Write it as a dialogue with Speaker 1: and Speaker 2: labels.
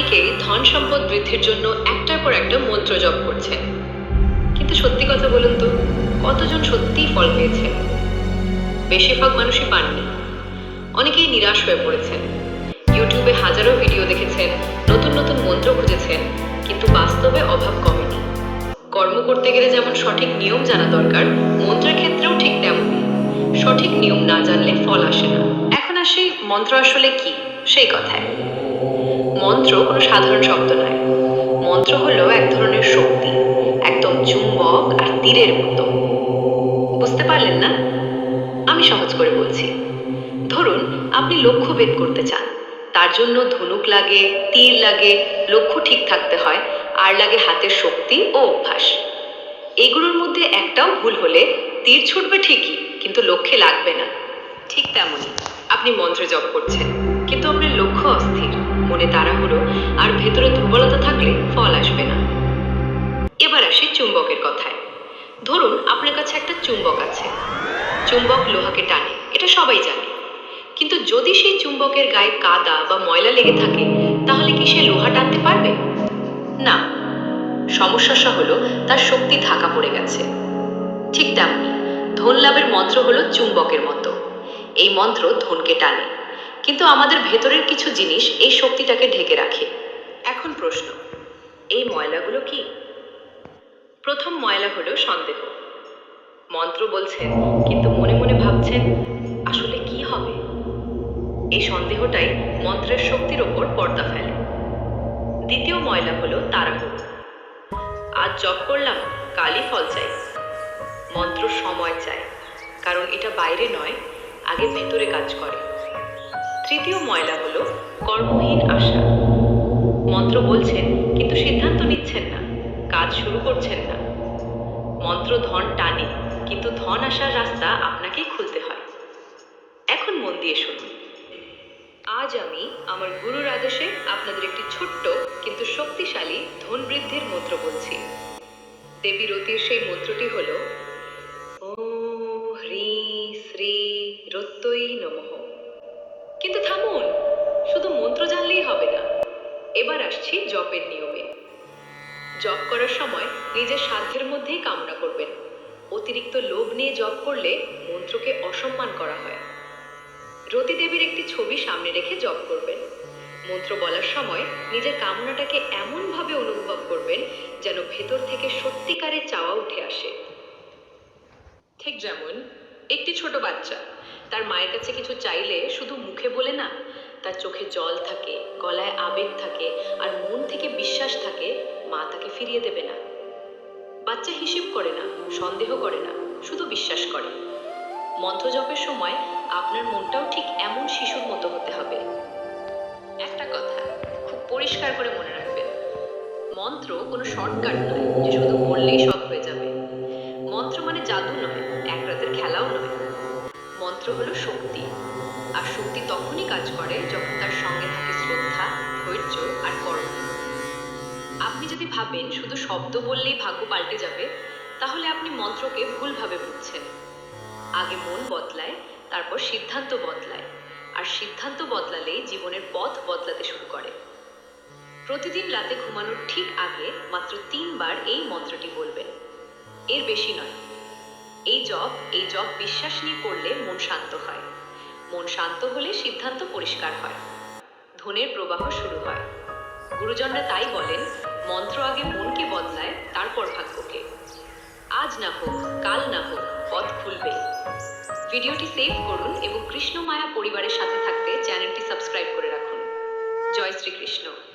Speaker 1: অনেকেই ধন সম্পদ বৃদ্ধির জন্য একটার পর একটা মন্ত্র জপ করছেন কিন্তু সত্যি কথা বলুন তো, কতজন সত্যিই ফল পেয়েছেন বেশিরভাগ মানুষই পাননি। অনেকেই নিরাশ হয়ে পড়েছেন। ইউটিউবে হাজারো ভিডিও দেখেছেন, নতুন নতুন মন্ত্র খুঁজেছেন, কিন্তু বাস্তবে অভাব কমেনি। কর্ম করতে গেলে যেমন সঠিক নিয়ম জানা দরকার, মন্ত্রের ক্ষেত্রেও ঠিক তেমনই। সঠিক নিয়ম না জানলে ফল আসে না। এখন আসি মন্ত্র আসলে কি? সেই কথায়। মন্ত্র কোনো সাধারণ শব্দ নয়। মন্ত্র হলো এক ধরনের শক্তি, একদম চুম্বক আর তীরের মতো। বুঝতে পারলেন না? আমি সহজ করে বলছি। ধরুন, আপনি লক্ষ্য ভেদ করতে চান। তার জন্য ধনুক লাগে, তীর লাগে, লক্ষ্য ঠিক থাকতে হয়, আর লাগে হাতের শক্তি ও অভ্যাস। এগুলোর মধ্যে একটাও ভুল হলে তীর ছুটবে ঠিকই, কিন্তু লক্ষ্যে লাগবে না। ঠিক তেমনই। আপনি মন্ত্র জপ করছেন। কিন্তু আপনার লক্ষ্য অস্থির। মনে তাড়াহুড়ো আর ভেতরে দুর্বলতা থাকলে ফল আসবে না। এবার আসি চুম্বকের কথায়। ধরুন আপনার কাছে একটা চুম্বক আছে। চুম্বক লোহাকে টানে, এটা সবাই জানে। কিন্তু যদি সেই চুম্বকের গায়ে কাদা বা ময়লা লেগে থাকে, তাহলে কি সে লোহা টানতে পারবে? না। সমস্যাটা হলো তার শক্তি ঢাকা পড়ে গেছে। ঠিক তেমনি, ধন লাভের মন্ত্র হলো চুম্বকের মতো। এই মন্ত্র ধনকে টানে। কিন্তু আমাদের ভেতরের কিছু জিনিস এই শক্তিটাকে ঢেকে রাখে। এখন প্রশ্ন, এই ময়লাগুলো কি? প্রথম ময়লা হলো সন্দেহ। মন্ত্র বলছেন, কিন্তু মনে মনে ভাবছেন, আসলে কি হবে? এই সন্দেহটাই মন্ত্রের শক্তির ওপর পর্দা ফেলে। দ্বিতীয় ময়লা হলো তাড়াহুড়ো আজ জপ করলাম, কালই ফল চাই। মন্ত্র সময় চায় কারণ এটা বাইরে নয়, আগে ভেতরে কাজ করে। তৃতীয় ময়লা হলো কর্মহীন আশা। মন্ত্র বলছেন, কিন্তু সিদ্ধান্ত নিচ্ছেন না, কাজ শুরু করছেন না। মন্ত্র ধন টানে, কিন্তু ধন আসার রাস্তা আপনাকেই খুলতে হয়। এখন মন দিয়ে শুনুন। আজ আমি আমার গুরুর আদেশে আপনাদের একটি ছোট্ট কিন্তু শক্তিশালী ধন বৃদ্ধির মন্ত্র বলছি। দেবী রতির সেই মন্ত্রটি হল ও হ্রি শ্রী রত্যই নমঃ। মন্ত্র জানলেই হবে না। এবার আসছি জপের নিয়মে। জপ করার সময় নিজের সাধ্যের মধ্যেই কামনা করবেন। অতিরিক্ত লোভ নিয়ে জপ করলে মন্ত্রকে অসম্মান করা হয়। রতি দেবীর একটি ছবি সামনে রেখে জপ করবেন। মন্ত্র বলার সময় নিজের কামনাটাকে এমনভাবে অনুভব করবেন যেন ভেতর থেকে সত্যিকারের চাওয়া উঠে আসে। ঠিক যেমন, একটি ছোট বাচ্চা, তার মায়ের কাছে কিছু চাইলে শুধু মুখে বলে না তার চোখে জল থাকে, গলায় আবেগ থাকে আর মন থেকে বিশ্বাস থাকে, মা তাকে ফিরিয়ে দেবে না। বাচ্চা হিসেব করে না, সন্দেহ করে না, শুধু বিশ্বাস করে। মন্ত্র জপের সময় আপনার মনটাও ঠিক এমন শিশুর মতো হতে হবে। একটা কথা খুব পরিষ্কার করে মনে রাখবেন, মন্ত্র কোনো শর্টকাট নয়, যে শুধু পড়লেই সব হয়ে যাবে। মন্ত্র মানে জাদু নয়, এক রাতের খেলাও নয়। মন্ত্র হলো শক্তি। আর শক্তি তখনই কাজ করে যখন তার সঙ্গে থাকে শ্রদ্ধা, ধৈর্য আর কর্ম আপনি যদি ভাবেন শুধু শব্দ বললেই ভাগ্য পাল্টে যাবে, তাহলে আপনি মন্ত্রকে ভুলভাবে বুঝছেন। আগে মন বদলায়, তারপর সিদ্ধান্ত বদলায়, আর সিদ্ধান্ত বদলালেই জীবনের পথ বদলাতে শুরু করে। প্রতিদিন রাতে ঘুমানোর ঠিক আগে মাত্র তিনবার এই মন্ত্রটি বলবেন। এর বেশি নয়। এই জপ এই জপ বিশ্বাস নিয়ে করলে মন শান্ত হয়। মন শান্ত হলে সিদ্ধান্ত পরিষ্কার হয়। ধনের প্রবাহ শুরু হয়। গুরুজনরা তাই বলেন, মন্ত্র আগে মনকে বদলায়, তারপর ভাগ্যকে। আজ না হোক, কাল না হোক, পথ খুলবে। ভিডিওটি সেভ করুন এবং কৃষ্ণমায়া পরিবারের সাথে থাকতে চ্যানেলটি সাবস্ক্রাইব করে রাখুন। জয় শ্রীকৃষ্ণ।